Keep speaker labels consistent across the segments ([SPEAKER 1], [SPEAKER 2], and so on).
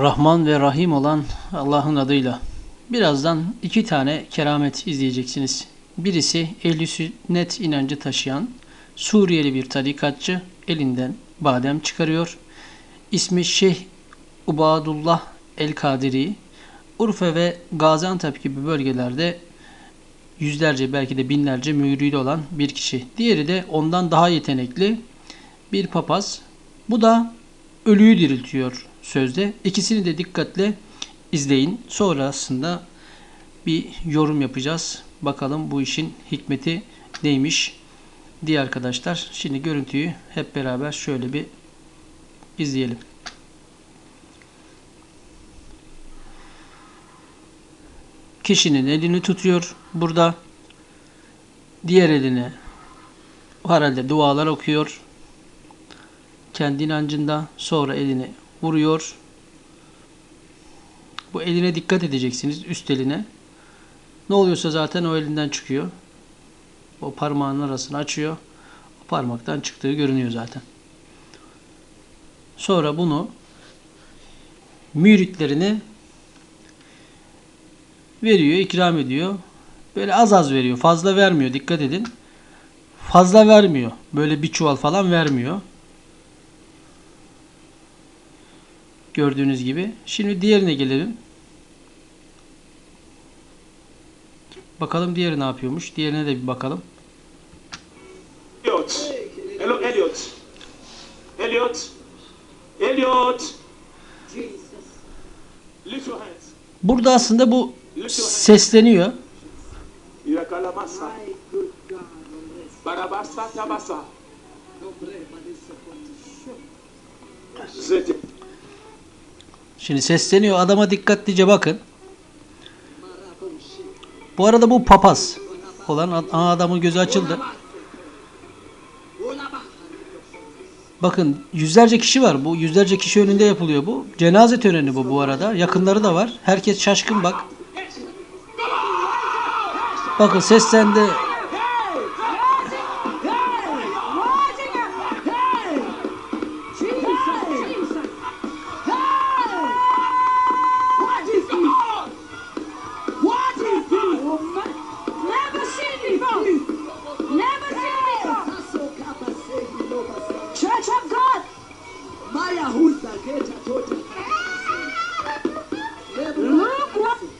[SPEAKER 1] Rahman ve Rahim olan Allah'ın adıyla. Birazdan iki tane keramet izleyeceksiniz. Birisi ehli sünnet inancı taşıyan Suriyeli bir tarikatçı elinden badem çıkarıyor. İsmi Şeyh Ubadullah El-Kadiri. Urfa ve Gaziantep gibi bölgelerde yüzlerce belki de binlerce müridi olan bir kişi. Diğeri de ondan daha yetenekli bir papaz. Bu da ölüyü diriltiyor sözde. İkisini de dikkatle izleyin. Sonrasında bir yorum yapacağız. Bakalım bu işin hikmeti neymiş diye arkadaşlar. Şimdi görüntüyü hep beraber şöyle bir izleyelim. Kişinin elini tutuyor burada. Diğer eline herhalde dualar okuyor. Kendi inancında sonra elini vuruyor. Bu eline dikkat edeceksiniz üst eline. Ne oluyorsa zaten o elinden çıkıyor. O parmağın arasını açıyor. O parmaktan çıktığı görünüyor zaten. Sonra bunu müritlerine veriyor, ikram ediyor. Böyle az az veriyor. Fazla vermiyor. Dikkat edin. Fazla vermiyor. Böyle bir çuval falan vermiyor. Gördüğünüz gibi. Şimdi diğerine gelelim. Bakalım diğeri ne yapıyormuş. Diğerine de bir bakalım.
[SPEAKER 2] Elliot. Hello, Elliot. Elliot. Elliot.
[SPEAKER 1] Burada aslında bu sesleniyor.
[SPEAKER 2] Barabasa tabasa. Zeti.
[SPEAKER 1] Şimdi sesleniyor. Adama dikkatlice bakın. Bu arada bu papaz olan adamın gözü açıldı. Bakın yüzlerce kişi var. Bu yüzlerce kişi önünde yapılıyor bu. Cenaze töreni bu bu arada. Yakınları da var. Herkes şaşkın bak. Bakın seslendi.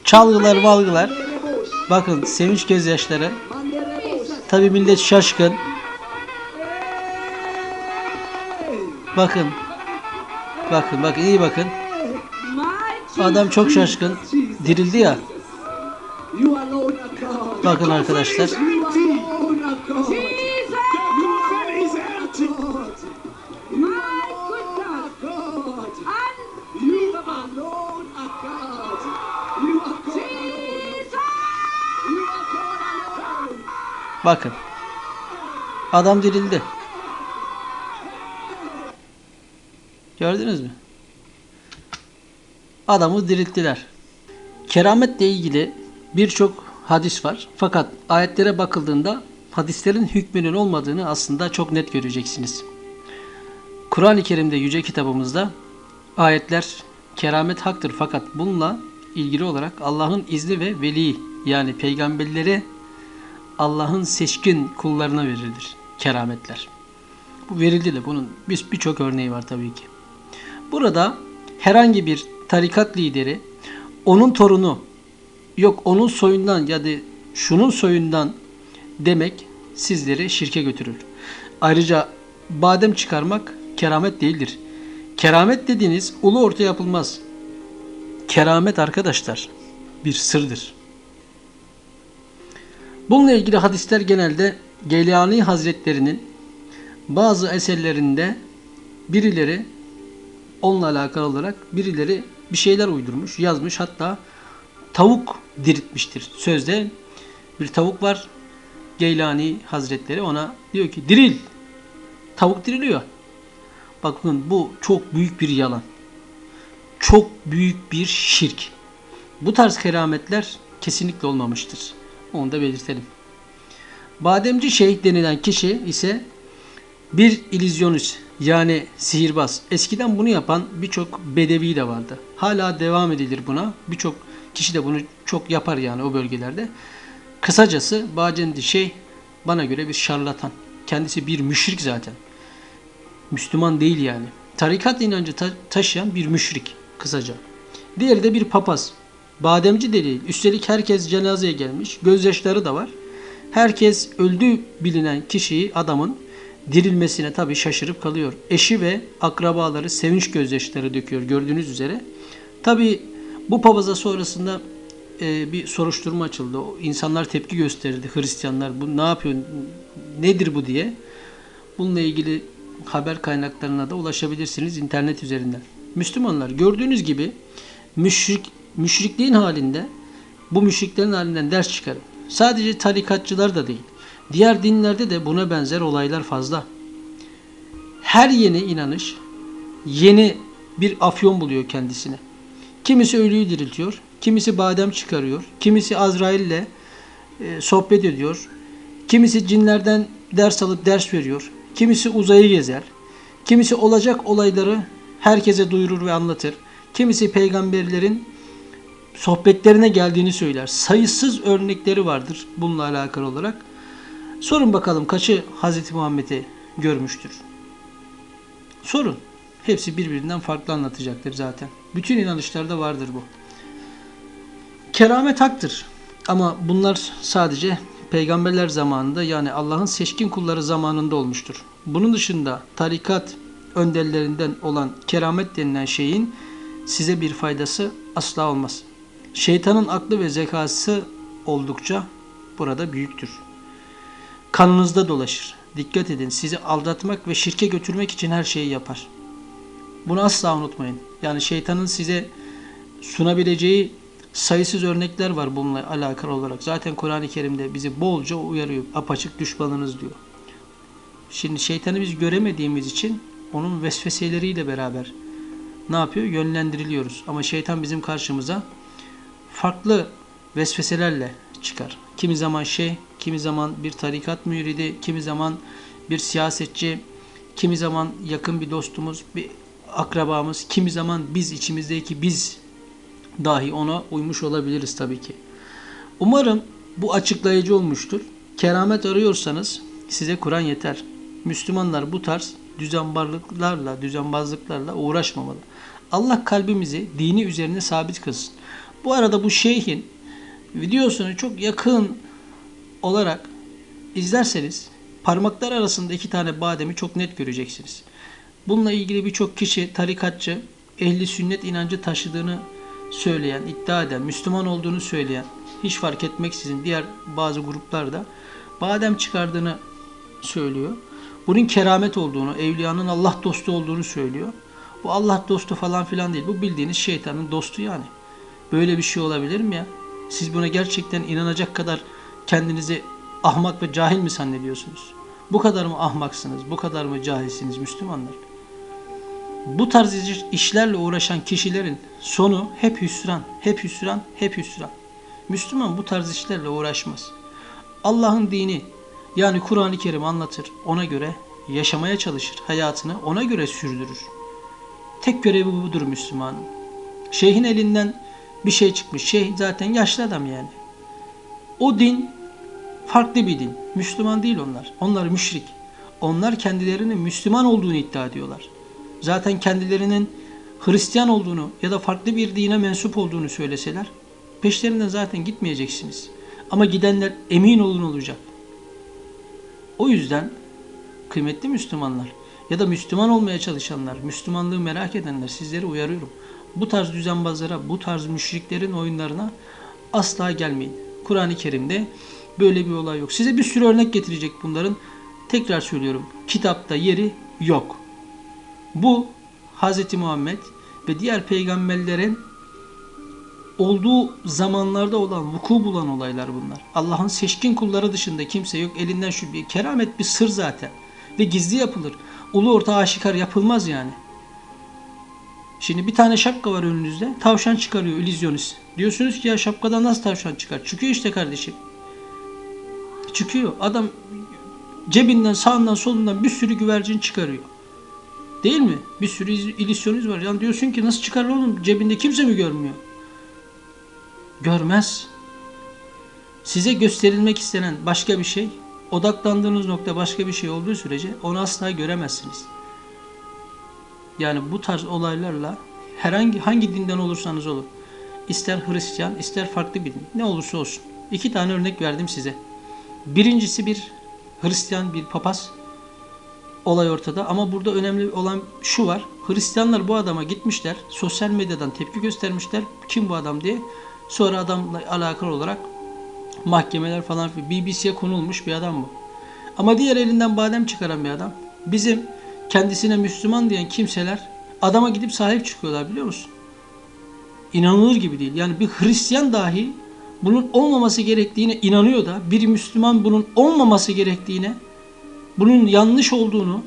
[SPEAKER 1] Çalgılar valgılar. Bakın sevinç gözyaşları. Tabi millet şaşkın. Bakın. Bakın bakın iyi bakın. Adam çok şaşkın. Dirildi ya. Bakın arkadaşlar. Bakın. Adam dirildi. Gördünüz mü? Adamı dirilttiler. Kerametle ilgili birçok hadis var. Fakat ayetlere bakıldığında hadislerin hükmünün olmadığını aslında çok net göreceksiniz. Kur'an-ı Kerim'de yüce kitabımızda ayetler keramet haktır fakat bununla ilgili olarak Allah'ın izni ve veli yani peygamberlere Allah'ın seçkin kullarına verilir kerametler. Bu verildi de bunun bir- birçok örneği var tabii ki. Burada herhangi bir tarikat lideri onun torunu yok onun soyundan ya da şunun soyundan demek sizleri şirke götürür. Ayrıca badem çıkarmak keramet değildir. Keramet dediğiniz ulu orta yapılmaz. Keramet arkadaşlar bir sırdır. Bununla ilgili hadisler genelde Geylani Hazretlerinin bazı eserlerinde birileri onunla alakalı olarak birileri bir şeyler uydurmuş, yazmış. Hatta tavuk diriltmiştir. Sözde bir tavuk var. Geylani Hazretleri ona diyor ki diril. Tavuk diriliyor. Bakın bu çok büyük bir yalan. Çok büyük bir şirk. Bu tarz kerametler kesinlikle olmamıştır. Onu da belirtelim. Bademci Şeyh denilen kişi ise bir illüzyonist Yani sihirbaz. Eskiden bunu yapan birçok bedevi de vardı. Hala devam edilir buna. Birçok kişi de bunu çok yapar yani o bölgelerde. Kısacası Bacendi şey bana göre bir şarlatan. Kendisi bir müşrik zaten. Müslüman değil yani. Tarikat inancı ta- taşıyan bir müşrik kısaca. Diğeri de bir papaz. Bademci de değil. Üstelik herkes cenazeye gelmiş. Gözyaşları da var. Herkes öldü bilinen kişiyi adamın dirilmesine tabii şaşırıp kalıyor. Eşi ve akrabaları sevinç gözyaşları döküyor gördüğünüz üzere. Tabii bu papaza sonrasında e, bir soruşturma açıldı. İnsanlar tepki gösterdi. Hristiyanlar bu ne yapıyor, nedir bu diye. Bununla ilgili haber kaynaklarına da ulaşabilirsiniz internet üzerinden. Müslümanlar gördüğünüz gibi müşrik, müşrikliğin halinde bu müşriklerin halinden ders çıkarın. Sadece tarikatçılar da değil. Diğer dinlerde de buna benzer olaylar fazla. Her yeni inanış yeni bir afyon buluyor kendisine. Kimisi ölüyü diriltiyor, kimisi badem çıkarıyor, kimisi Azrail'le e, sohbet ediyor, kimisi cinlerden ders alıp ders veriyor, kimisi uzayı gezer, kimisi olacak olayları herkese duyurur ve anlatır, kimisi peygamberlerin sohbetlerine geldiğini söyler. Sayısız örnekleri vardır bununla alakalı olarak. Sorun bakalım kaçı Hz. Muhammed'i görmüştür? Sorun. Hepsi birbirinden farklı anlatacaktır zaten. Bütün inanışlarda vardır bu. Keramet haktır. Ama bunlar sadece peygamberler zamanında yani Allah'ın seçkin kulları zamanında olmuştur. Bunun dışında tarikat önderlerinden olan keramet denilen şeyin size bir faydası asla olmaz. Şeytanın aklı ve zekası oldukça burada büyüktür. Kanınızda dolaşır. Dikkat edin sizi aldatmak ve şirke götürmek için her şeyi yapar. Bunu asla unutmayın. Yani şeytanın size sunabileceği sayısız örnekler var bununla alakalı olarak. Zaten Kur'an-ı Kerim'de bizi bolca uyarıyor. Apaçık düşmanınız diyor. Şimdi şeytanı biz göremediğimiz için onun vesveseleriyle beraber ne yapıyor? Yönlendiriliyoruz. Ama şeytan bizim karşımıza farklı vesveselerle çıkar. Kimi zaman şey, kimi zaman bir tarikat müridi, kimi zaman bir siyasetçi, kimi zaman yakın bir dostumuz, bir akrabamız, kimi zaman biz içimizdeki biz dahi ona uymuş olabiliriz tabii ki. Umarım bu açıklayıcı olmuştur. Keramet arıyorsanız size Kur'an yeter. Müslümanlar bu tarz düzenbarlıklarla, düzenbazlıklarla uğraşmamalı. Allah kalbimizi dini üzerine sabit kılsın. Bu arada bu şeyhin videosunu çok yakın olarak izlerseniz parmaklar arasında iki tane bademi çok net göreceksiniz. Bununla ilgili birçok kişi tarikatçı, ehli sünnet inancı taşıdığını söyleyen, iddia eden, Müslüman olduğunu söyleyen, hiç fark etmeksizin diğer bazı gruplarda badem çıkardığını söylüyor. Bunun keramet olduğunu, evliyanın Allah dostu olduğunu söylüyor. Bu Allah dostu falan filan değil. Bu bildiğiniz şeytanın dostu yani. Böyle bir şey olabilir mi ya? Siz buna gerçekten inanacak kadar kendinizi ahmak ve cahil mi zannediyorsunuz? Bu kadar mı ahmaksınız? Bu kadar mı cahilsiniz Müslümanlar? Bu tarz iş- işlerle uğraşan kişilerin sonu hep hüsran, hep hüsran, hep hüsran. Müslüman bu tarz işlerle uğraşmaz. Allah'ın dini yani Kur'an-ı Kerim anlatır. Ona göre yaşamaya çalışır. Hayatını ona göre sürdürür. Tek görevi budur Müslümanın. Şeyhin elinden bir şey çıkmış. Şeyh zaten yaşlı adam yani. O din farklı bir din. Müslüman değil onlar. Onlar müşrik. Onlar kendilerinin Müslüman olduğunu iddia ediyorlar. Zaten kendilerinin Hristiyan olduğunu ya da farklı bir dine mensup olduğunu söyleseler peşlerinden zaten gitmeyeceksiniz. Ama gidenler emin olun olacak. O yüzden kıymetli Müslümanlar ya da Müslüman olmaya çalışanlar, Müslümanlığı merak edenler sizleri uyarıyorum. Bu tarz düzenbazlara, bu tarz müşriklerin oyunlarına asla gelmeyin. Kur'an-ı Kerim'de böyle bir olay yok. Size bir sürü örnek getirecek bunların. Tekrar söylüyorum. Kitapta yeri yok. Bu Hz. Muhammed ve diğer peygamberlerin olduğu zamanlarda olan, vuku bulan olaylar bunlar. Allah'ın seçkin kulları dışında kimse yok. Elinden şu bir keramet bir sır zaten. Ve gizli yapılır. Ulu orta aşikar yapılmaz yani. Şimdi bir tane şapka var önünüzde. Tavşan çıkarıyor illüzyonist. Diyorsunuz ki ya şapkadan nasıl tavşan çıkar? Çıkıyor işte kardeşim. Çıkıyor. Adam cebinden sağından solundan bir sürü güvercin çıkarıyor. Değil mi? Bir sürü illüzyonist var. Yani diyorsun ki nasıl çıkar oğlum? Cebinde kimse mi görmüyor? Görmez. Size gösterilmek istenen başka bir şey, odaklandığınız nokta başka bir şey olduğu sürece onu asla göremezsiniz. Yani bu tarz olaylarla herhangi hangi dinden olursanız olun, ister Hristiyan, ister farklı bir din, ne olursa olsun. İki tane örnek verdim size. Birincisi bir Hristiyan bir papaz olay ortada ama burada önemli olan şu var. Hristiyanlar bu adama gitmişler. Sosyal medyadan tepki göstermişler. Kim bu adam diye. Sonra adamla alakalı olarak mahkemeler falan BBC'ye konulmuş bir adam bu. Ama diğer elinden badem çıkaran bir adam. Bizim kendisine Müslüman diyen kimseler adama gidip sahip çıkıyorlar biliyor musun? İnanılır gibi değil. Yani bir Hristiyan dahi bunun olmaması gerektiğine inanıyor da bir Müslüman bunun olmaması gerektiğine bunun yanlış olduğunu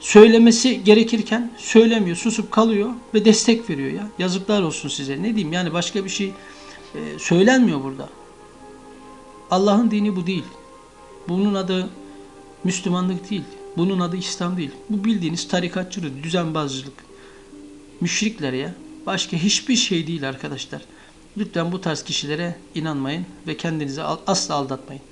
[SPEAKER 1] söylemesi gerekirken söylemiyor, susup kalıyor ve destek veriyor ya. Yazıklar olsun size. Ne diyeyim yani başka bir şey e, söylenmiyor burada. Allah'ın dini bu değil. Bunun adı Müslümanlık değil. Bunun adı İslam değil. Bu bildiğiniz tarikatçılık, düzenbazcılık. Müşrikler ya. Başka hiçbir şey değil arkadaşlar. Lütfen bu tarz kişilere inanmayın ve kendinizi asla aldatmayın.